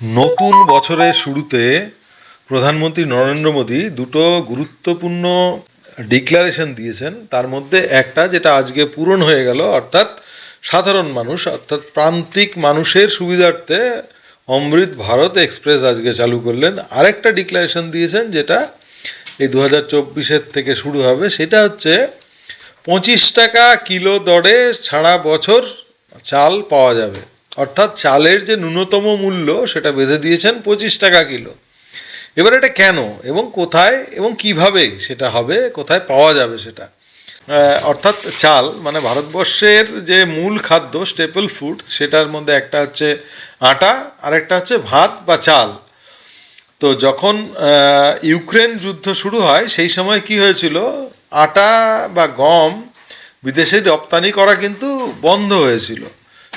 নতুন বছরের শুরুতে প্রধানমন্ত্রী নরেন্দ্র মোদী দুটো গুরুত্বপূর্ণ ডিক্লারেশন দিয়েছেন। তার মধ্যে একটা যেটা আজকে পূরণ হয়ে গেল, অর্থাৎ সাধারণ মানুষ, অর্থাৎ প্রান্তিক মানুষের সুবিধার্থে অমৃত ভারত এক্সপ্রেস আজকে চালু করলেন। আরেকটা ডিক্লারেশন দিয়েছেন যেটা এই দু হাজার চব্বিশের থেকে শুরু হবে, সেটা হচ্ছে পঁচিশ টাকা কিলো দরে সারা বছর চাল পাওয়া যাবে। অর্থাৎ চালের যে ন্যূনতম মূল্য, সেটা বেঁধে দিয়েছেন পঁচিশ টাকা কিলো। এবার এটা কেন এবং কোথায় এবং কীভাবে সেটা হবে, কোথায় পাওয়া যাবে সেটা? অর্থাৎ চাল মানে ভারতবর্ষের যে মূল খাদ্য স্টেপল ফুড সেটার মধ্যে একটা হচ্ছে আটা আর একটা হচ্ছে ভাত বা চাল। তো যখন ইউক্রেন যুদ্ধ শুরু হয়, সেই সময় কি হয়েছিল? আটা বা গম বিদেশে রপ্তানি করা কিন্তু বন্ধ হয়েছিল।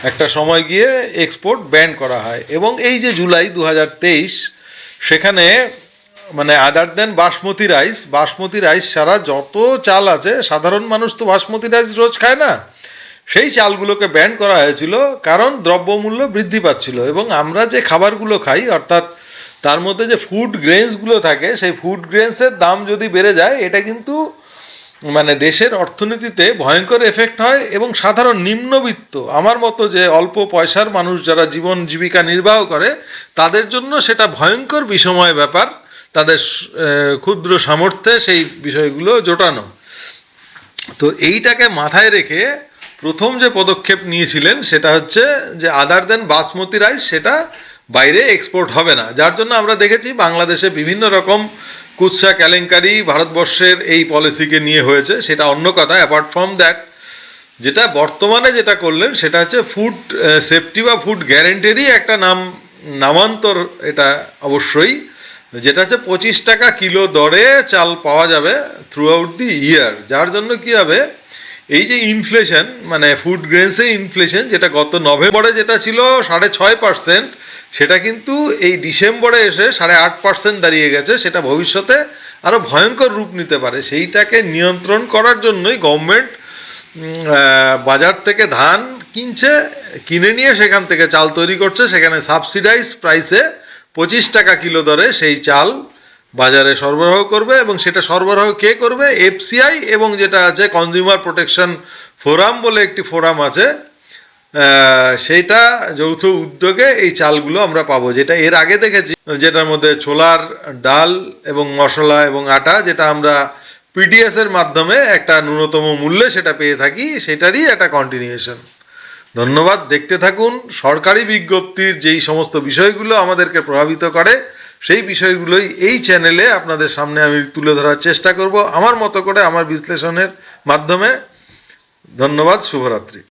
একটা সময় গিয়ে এক্সপোর্ট ব্যান করা হয়। এবং এই যে জুলাই দু হাজার তেইশ, সেখানে মানে other then basmati rice basmati rice ছাড়া যত চাল আছে, সাধারণ মানুষ তো বাসমতি রাইস রোজ খায় না। সেই চালগুলোকে ব্যান করা হয়েছিল কারণ দ্রব্যমূল্য বৃদ্ধি পাচ্ছিল এবং আমরা যে খাবারগুলো খাই, অর্থাৎ তার মধ্যে যে ফুড গ্রেনসগুলো থাকে, সেই ফুড গ্রেনসের দাম যদি বেড়ে যায়, এটা কিন্তু মানে দেশের অর্থনীতিতে ভয়ঙ্কর এফেক্ট হয় এবং সাধারণ নিম্নবিত্ত, আমার মতো যে অল্প পয়সার মানুষ যারা জীবন জীবিকা নির্বাহ করে, তাদের জন্য সেটা ভয়ঙ্কর বিষময় ব্যাপার। তাদের ক্ষুদ্র সামর্থ্যে সেই বিষয়গুলো জোটানো। তো এইটাকে মাথায় রেখে প্রথম যে পদক্ষেপ নিয়েছিলেন সেটা হচ্ছে যে আদার দেন বাসমতি রাইস সেটা বাইরে এক্সপোর্ট হবে না। যার জন্য আমরা দেখেছি বাংলাদেশে বিভিন্ন রকম কুৎসা কেলেঙ্কারি ভারতবর্ষের এই পলিসিকে নিয়ে হয়েছে। সেটা অন্য কথা অ্যাপার্ট ফ্রম দ্যাট যেটা বর্তমানে যেটা করলেন, সেটা হচ্ছে ফুড সেফটি বা ফুড গ্যারেন্টেরই একটা নাম, নামান্তর এটা অবশ্যই, যেটা হচ্ছে পঁচিশ টাকা কিলো দরে চাল পাওয়া যাবে থ্রু আউট দি ইয়ার যার জন্য কী হবে? এই যে ইনফ্লেশন মানে ফুড গ্রেনসে ইনফ্লেশন যেটা গত নভেম্বরে যেটা ছিল সাড়ে ছয় পার্সেন্ট সেটা কিন্তু এই ডিসেম্বরে এসে সাড়ে আট পার্সেন্ট দাঁড়িয়ে গেছে, সেটা ভবিষ্যতে আরও ভয়ঙ্কর রূপ নিতে পারে। সেইটাকে নিয়ন্ত্রণ করার জন্যই গভর্নমেন্ট বাজার থেকে ধান কিনছে, কিনে নিয়ে সেখান থেকে চাল তৈরি করছে, সেখানে সাবসিডাইজ প্রাইসে পঁচিশ টাকা কিলো দরে সেই চাল বাজারে সরবরাহ করবে এবং সেটা সরবরাহ কে করবে? এফসিআই এবং যেটা আছে কনজিউমার প্রোটেকশন ফোরাম বলে একটি ফোরাম আছে। সেইটা যৌথ উদ্যোগে এই চালগুলো আমরা পাবো। যেটা এর আগে দেখেছি, যেটার মধ্যে ছোলার ডাল এবং মশলা এবং আটা, যেটা আমরা পিডিএস এর মাধ্যমে একটা ন্যূনতম মূল্যে সেটা পেয়ে থাকি, সেটারই একটা কন্টিনিউশন ধন্যবাদ। দেখতে থাকুন। সরকারি বিজ্ঞপ্তির যেই সমস্ত বিষয়গুলো আমাদেরকে প্রভাবিত করে সেই বিষয়গুলোই এই চ্যানেলে আপনাদের সামনে আমি তুলে ধরার চেষ্টা করব। আমার মতো করে আমার বিশ্লেষণের মাধ্যমে। ধন্যবাদ, শুভরাত্রি।